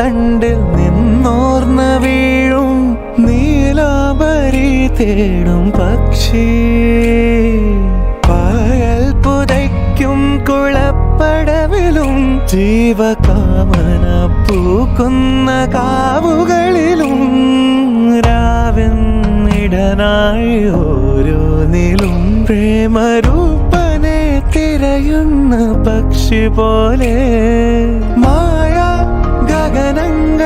തണ്ടിൽ നിന്നോർന്ന വീഴും നീലാബരി തേടും പക്ഷി. പായൽ പുതയ്ക്കും കുളപ്പടവിലും ജീവകാമന പൂക്കുന്ന കാവുകളിലും രാവിനിടനായി ഓരോ നിലും പ്രേമരൂപനെ തിരയുന്ന പക്ഷി പോലെ മായ